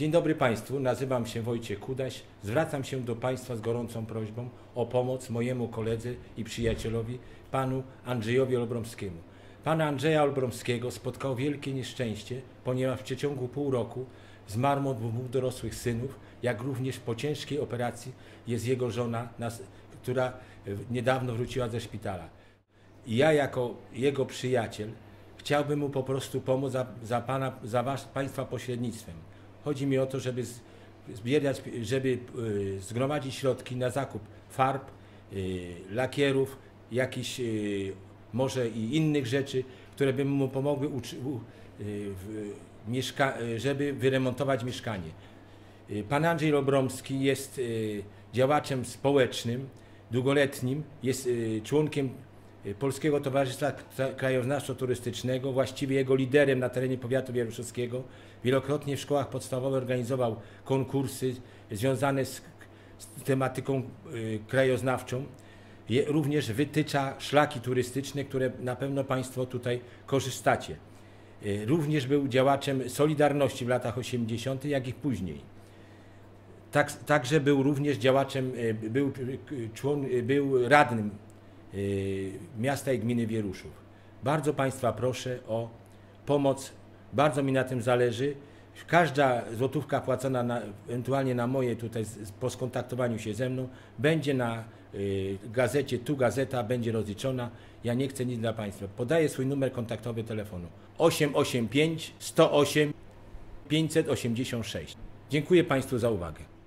Dzień dobry Państwu, nazywam się Wojciech Kudaś. Zwracam się do Państwa z gorącą prośbą o pomoc mojemu koledze i przyjacielowi, panu Andrzejowi Olbromskiemu. Pana Andrzeja Olbromskiego spotkało wielkie nieszczęście, ponieważ w przeciągu pół roku zmarł mu dwóch dorosłych synów, jak również po ciężkiej operacji jest jego żona, która e, niedawno wróciła ze szpitala. I ja jako jego przyjaciel chciałbym mu po prostu pomóc za, za, pana, za was, Państwa pośrednictwem. Chodzi mi o to, żeby zbierać, żeby y, zgromadzić środki na zakup farb, y, lakierów, jakichś y, może i innych rzeczy, które by mu pomogły, żeby wyremontować mieszkanie. Pan Andrzej Obromski jest działaczem społecznym, długoletnim, jest członkiem Polskiego Towarzystwa Kra- Krajoznawczo-Turystycznego, właściwie jego liderem na terenie powiatu wieruszowskiego. Wielokrotnie w szkołach podstawowych organizował konkursy związane z, z tematyką y, krajoznawczą. Je, również wytycza szlaki turystyczne, które na pewno Państwo tutaj korzystacie. Y, Również był działaczem Solidarności w latach 80., jak i później. Tak, także był również działaczem, y, był, y, człon, y, był radnym y, miasta i gminy Wieruszów. Bardzo Państwa proszę o pomoc, bardzo mi na tym zależy. Każda złotówka płacona na, ewentualnie na moje tutaj po skontaktowaniu się ze mną będzie na y, gazecie, tu gazeta będzie rozliczona. Ja nie chcę nic dla Państwa. Podaję swój numer kontaktowy telefonu 885 108 586. Dziękuję Państwu za uwagę.